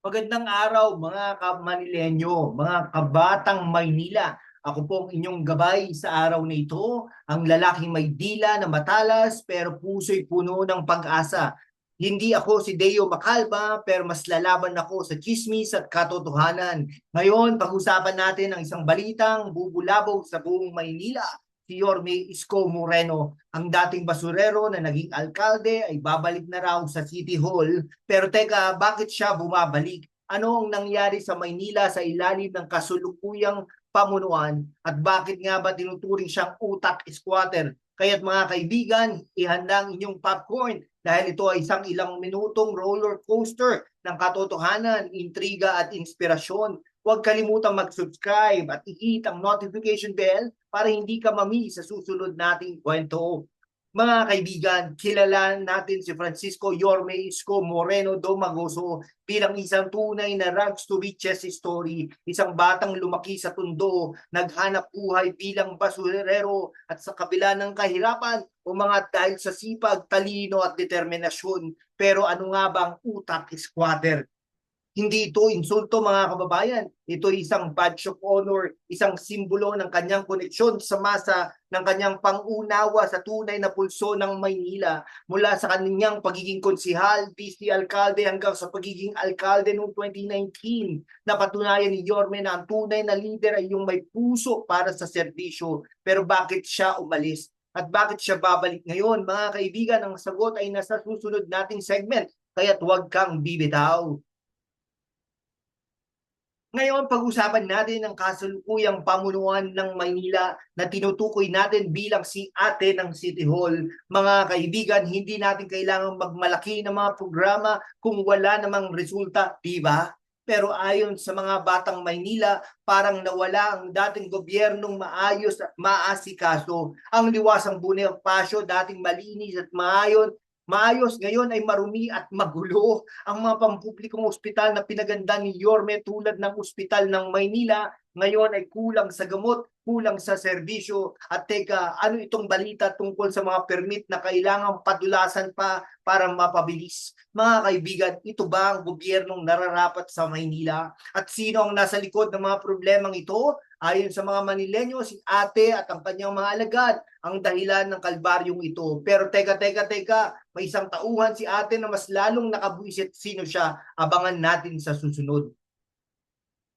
Magandang araw mga kamanilenyo, mga kabatang Maynila. Ako po ang inyong gabay sa araw na ito, ang lalaking may dila na matalas pero puso'y puno ng pag-asa. Hindi ako si Deo Macalba pero mas lalaban ako sa chismis at katotohanan. Ngayon, pag-usapan natin ang isang balitang bubulabog sa buong Maynila si Yorme Isko Moreno, ang dating basurero na naging alkalde ay babalik na raw sa City Hall. Pero teka, bakit siya bumabalik? Ano ang nangyari sa Maynila sa ilalim ng kasulukuyang pamunuan at bakit nga ba tinuturing siyang utak squatter? Kaya't mga kaibigan, ihanda ang inyong popcorn dahil ito ay isang ilang minutong roller coaster ng katotohanan, intriga at inspirasyon Huwag kalimutang mag-subscribe at i-hit ang notification bell para hindi ka mami sa susunod nating kwento. Mga kaibigan, kilala natin si Francisco Yorme Isco Moreno Domagoso bilang isang tunay na rags to riches story, isang batang lumaki sa tundo, naghanap buhay bilang basurero at sa kabila ng kahirapan mga dahil sa sipag, talino at determinasyon. Pero ano nga ba ang utak squatter? Hindi ito insulto mga kababayan. Ito isang badge of honor, isang simbolo ng kanyang koneksyon sa masa, ng kanyang pangunawa sa tunay na pulso ng Maynila mula sa kanyang pagiging konsihal, vice alkalde hanggang sa pagiging alkalde noong 2019. Napatunayan ni Yorme na ang tunay na leader ay yung may puso para sa serbisyo. Pero bakit siya umalis? At bakit siya babalik ngayon? Mga kaibigan, ang sagot ay nasa susunod nating segment. Kaya't huwag kang bibitaw. Ngayon, pag-usapan natin ang kasalukuyang pamunuan ng Maynila na tinutukoy natin bilang si ate ng City Hall. Mga kaibigan, hindi natin kailangang magmalaki ng mga programa kung wala namang resulta, di ba? Pero ayon sa mga batang Maynila, parang nawala ang dating gobyernong maayos at maasikaso. Ang liwasang Bonifacio, dating malinis at maayon, maayos ngayon ay marumi at magulo ang mga pampublikong ospital na pinaganda ni Yorme tulad ng ospital ng Maynila ngayon ay kulang sa gamot, kulang sa serbisyo at teka, ano itong balita tungkol sa mga permit na kailangang padulasan pa para mapabilis? Mga kaibigan, ito ba ang gobyernong nararapat sa Maynila? At sino ang nasa likod ng mga problemang ito? Ayon sa mga Manilenyo, si ate at ang kanyang mga alagad ang dahilan ng kalbaryong ito. Pero teka, teka, teka, may isang tauhan si ate na mas lalong nakabuisit sino siya. Abangan natin sa susunod.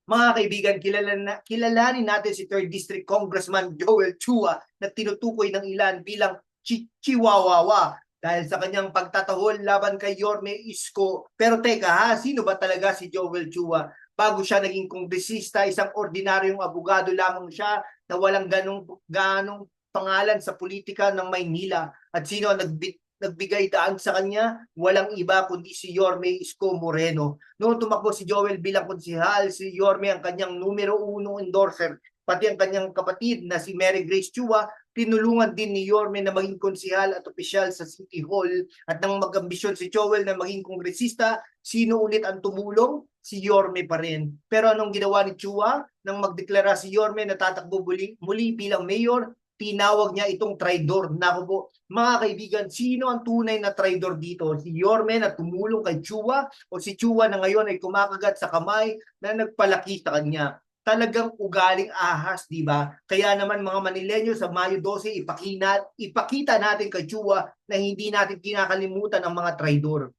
Mga kaibigan, kilala na, kilalanin natin si 3rd District Congressman Joel Chua na tinutukoy ng ilan bilang Chi Chihuahua dahil sa kanyang pagtatahol laban kay Yorme Isko. Pero teka ha, sino ba talaga si Joel Chua? bago siya naging kongresista, isang ordinaryong abogado lamang siya na walang ganong, ganong pangalan sa politika ng Maynila. At sino ang nagbit, nagbigay daan sa kanya? Walang iba kundi si Yorme Isko Moreno. Noong tumakbo si Joel bilang konsihal, si Yorme ang kanyang numero uno endorser pati ang kanyang kapatid na si Mary Grace Chua, tinulungan din ni Yorme na maging konsihal at opisyal sa City Hall at nang mag-ambisyon si Joel na maging kongresista, sino ulit ang tumulong? Si Yorme pa rin. Pero anong ginawa ni Chua? Nang magdeklara si Yorme na tatakbo muli, muli bilang mayor, tinawag niya itong traidor. Naku po, mga kaibigan, sino ang tunay na traidor dito? Si Yorme na tumulong kay Chua o si Chua na ngayon ay kumakagat sa kamay na nagpalaki sa kanya? talagang ugaling ahas, di ba? Kaya naman mga Manilenyo sa Mayo 12, ipakina, ipakita natin kay Chua na hindi natin kinakalimutan ang mga traidor.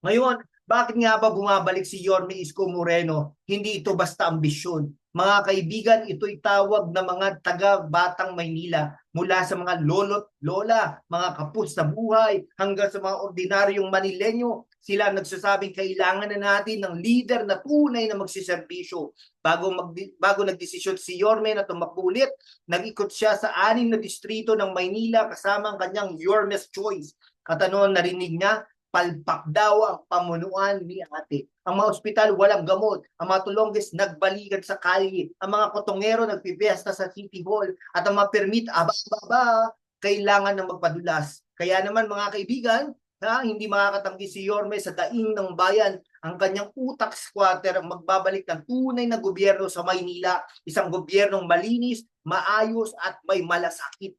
Ngayon, bakit nga ba bumabalik si Yorme Isko Moreno? Hindi ito basta ambisyon. Mga kaibigan, ito'y tawag ng mga taga-batang Maynila mula sa mga lolo't lola, mga kapos sa buhay, hanggang sa mga ordinaryong Manilenyo sila nagsasabing kailangan na natin ng leader na tunay na magsiservisyo. Bago, mag, bago nagdesisyon si Yorme na tumakulit, nag-ikot siya sa anim na distrito ng Maynila kasama ang kanyang Yorme's Choice. At ano narinig niya? Palpak daw ang pamunuan ni ate. Ang mga ospital walang gamot. Ang mga tulongges nagbalikan sa kalye. Ang mga kotongero nagpipiesta sa City Hall. At ang mga permit, aba-aba, kailangan na magpadulas. Kaya naman mga kaibigan, na hindi makakatanggi si Yorme sa daing ng bayan ang kanyang utak squatter ang magbabalik ng tunay na gobyerno sa Maynila, isang gobyernong malinis, maayos at may malasakit.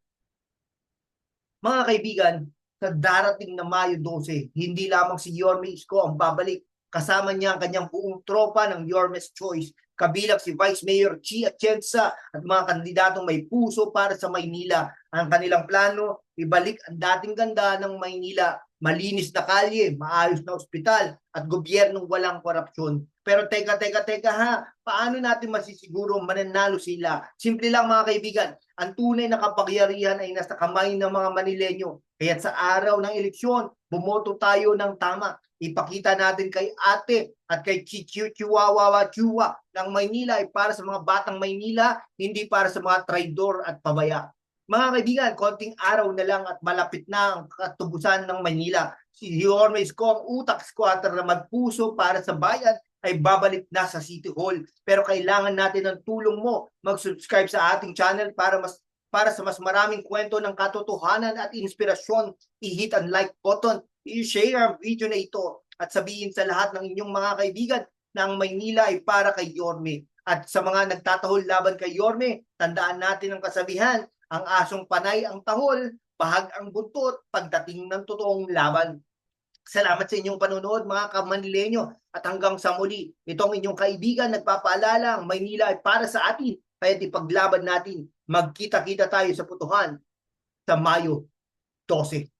Mga kaibigan, sa darating na Mayo 12, hindi lamang si Yorme Isko ang babalik, Kasama niya ang kanyang buong tropa ng Yormes Choice. Kabilang si Vice Mayor Chi Atienza at mga kandidatong may puso para sa Maynila. Ang kanilang plano, ibalik ang dating ganda ng Maynila. Malinis na kalye, maayos na ospital, at gobyernong walang korupsyon. Pero teka, teka, teka ha, paano natin masisiguro mananalo sila? Simple lang mga kaibigan, ang tunay na kapangyarihan ay nasa kamay ng mga Manilenyo. Kaya sa araw ng eleksyon, bumoto tayo ng tama. Ipakita natin kay ate at kay Chichu Chihuahua Chua ng Maynila ay para sa mga batang Maynila, hindi para sa mga traidor at pabaya. Mga kaibigan, konting araw na lang at malapit na ang katubusan ng Maynila. Si Jormes ko ang utak squatter na magpuso para sa bayan ay babalik na sa City Hall. Pero kailangan natin ng tulong mo. Mag-subscribe sa ating channel para mas para sa mas maraming kwento ng katotohanan at inspirasyon, i-hit ang like button, i-share ang video na ito at sabihin sa lahat ng inyong mga kaibigan na ang Maynila ay para kay Yorme. At sa mga nagtatahol laban kay Yorme, tandaan natin ang kasabihan, ang asong panay ang tahol, bahag ang buntot pagdating ng totoong laban. Salamat sa inyong panonood mga kamanilenyo at hanggang sa muli, itong inyong kaibigan nagpapaalala ang Maynila ay para sa atin kaya ipaglaban natin magkita-kita tayo sa putuhan sa Mayo 12.